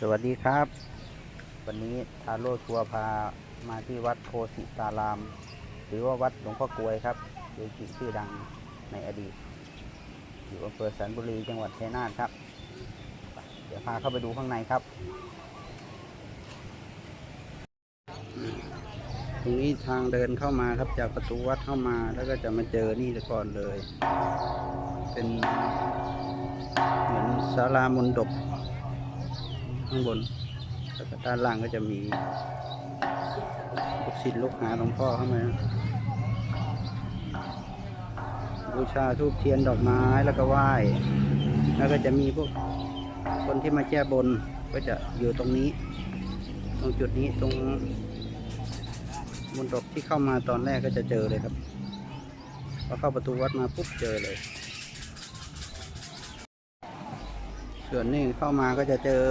สวัสดีครับ วันนี้ทาโร่ทัวร์พามาที่วัดโพสิตาราม หรือว่าวัดหลวงพ่อกลวยครับเดจิชื่อดังในอดีต อยู่อำเภอสันบุรีจังหวัดชัยนาทครับ เดี๋ยวพาเข้าไปดูข้างในครับ ตรงนี้ทางเดินเข้ามาครับจากประตูวัดเข้ามาแล้วก็จะมาเจอนี่ก่อนเลย เป็นเหมือนศาลามนดบ ข้างบนแล้วก็ด้านล่างก็จะมีลูกศิษย์ลูกหาหลวงพ่อเข้ามาบูชาทูบเทียนดอกไม้แล้วก็ไหว้แล้วก็จะมีพวกคนที่มาแก้บนก็จะอยู่ตรงนี้ ตรงจุดนี้ตรงมนดบที่เข้ามาตอนแรกก็จะเจอเลยครับพอเข้าประตูวัดมาปุ๊บเจอเลย ส่วนนี้เข้ามาก็จะเจอ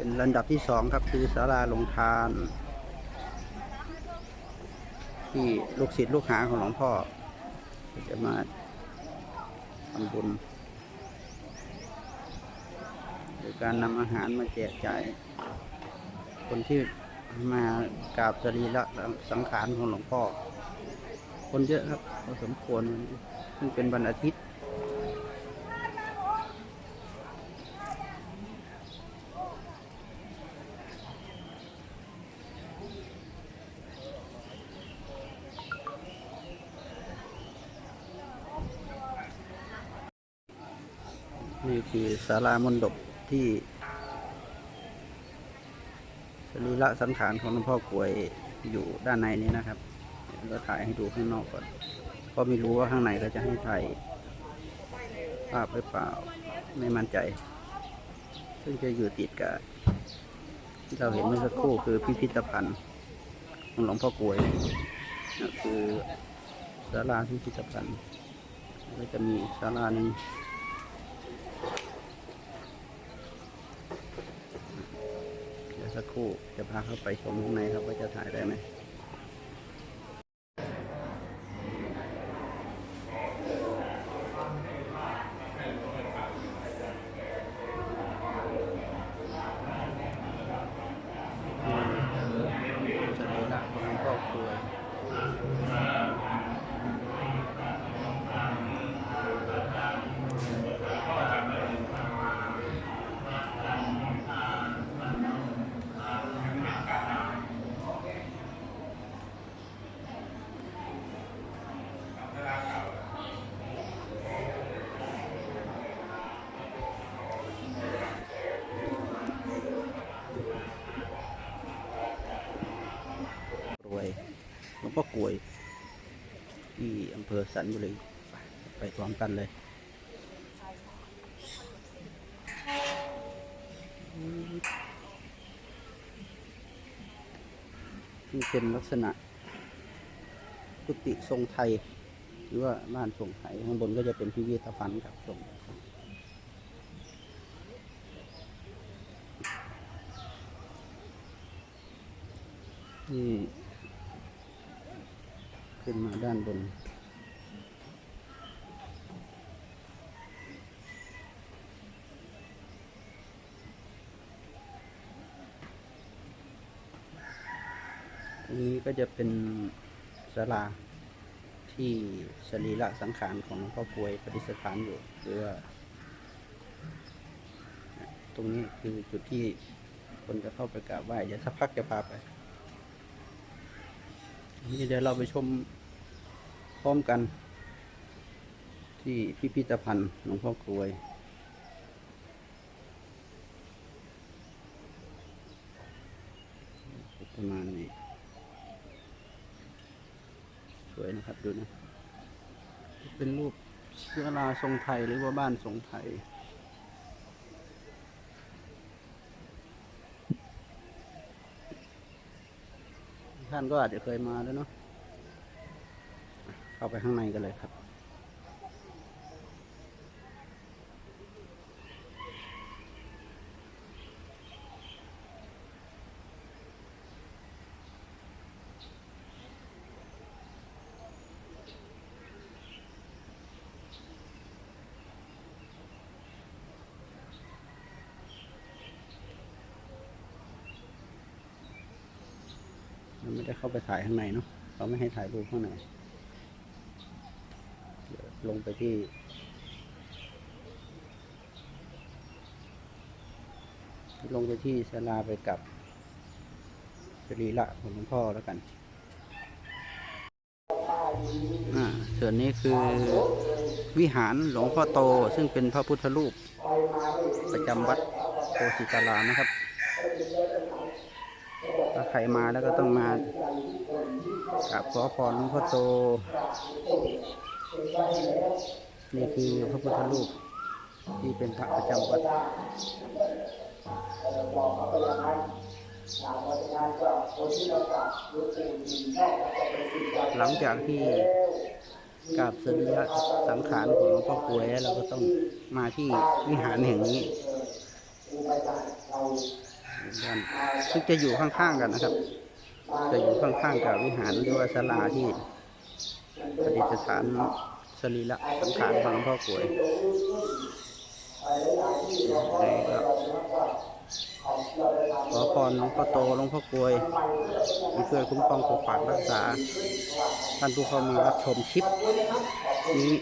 เป็นลำดับที่สองครับคือศาลาลงทาน ที่ลูกศิษย์ลูกหาของหลวงพ่อ จะมาทำบุญโดยการนำอาหารมาแจกจ่ายคนที่มากราบสรีระสังขารของหลวงพ่อ คนเยอะครับพอสมควรซึ่งเป็นวันอาทิตย์ นี่คือศาลามนดบที่สรีระสังขารของหลวงพ่อกลวยอยู่ด้านในนี้นะครับเดี๋ยวเราถ่ายให้ดูข้างนอกก่อนเพราะไม่รู้ว่าข้างในก็จะให้ถ่ายภาพหรือเปล่า ไม่มั่นใจ ซึ่งจะอยู่ติดกับที่เราเห็นเมื่อสักครู่คือพิพิธภัณฑ์ของหลวงพ่อกลวยนั่นคือศาลาพิพิธภัณฑ์ก็จะมีศาลาหนึ่ง เดี๋ยว สักครู่จะพาเข้าไปชมข้างในครับว่าจะถ่ายได้ไหม พ่อกลวย ที่อำเภอสันบุรีไปพร้อมกันเลยนี่เป็นลักษณะกุฏิทรงไทย หรือว่าบ้านทรงไทย ข้างบนก็จะเป็นพิพิธภัณฑ์ครับทรงนี่ ขึ้นมาด้านบนตรงนี้ก็จะเป็นศาลาที่สรีระสังขารของหลวงพ่อพวยปฏิสถานอยู่หรือว่าตรงนี้คือจุดที่คนจะเข้าไปกราบไหว้เดี๋ยวสักพักจะพาไปนี่เดี๋ยวเราไปชม ร้อมกัน ที่พิพิธภัณฑ์หลวงพ่อกลวย ประมาณนี้ สวยนะครับดูนะ เป็นรูปเสื้อลาทรงไทยหรือว่าบ้านทรงไทยท่านก็อาจจะเคยมาแล้วเนาะ เข้าไปข้างในกันเลยครับ ไม่ได้เข้าไปถ่ายข้างในเนาะเขาไม่ให้ถ่ายรูปข้างใน ลงไปที่ ลงไปที่ศาลาไปกับสรีระของหลวงพ่อแล้วกันอ่าส่วนนี้คือวิหารหลวงพ่อโตซึ่งเป็นพระพุทธรูป ประจำวัดโพธิตารามนะครับถ้าใครมาแล้วก็ต้องมากราบขอพรหลวงพ่อโต นี่คือพระพุทธรูปที่เป็นพระประจำวัดหลังจากที่กราบสรีระสังขารของหลวงพ่อกลวยแล้วเราก็ต้องมาที่วิหารแห่งนี้ซึ่งจะอยู่ข้างๆกันนะครับ จะอยู่ข้างๆกับวิหารหรือว่าศาลาที่ ประดิษฐานสรีระสังขารของหลวงพ่อกลวยนี่ก็ขอพรหลวงพ่อโตหลวงพ่อกลวยให้ช่วยคุ้มครองปกปักรักษา ท่านผู้เข้ามารับชมคลิปนี้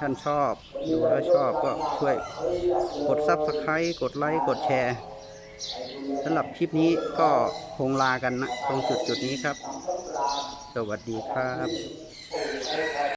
ท่านชอบดูแล้วชอบก็ช่วยกดซับสไครต์กดไลค์กดแชร์สำหรับคลิปนี้ก็คงลากันนะตรงจุดจุดนี้ครับ สวัสดีครับ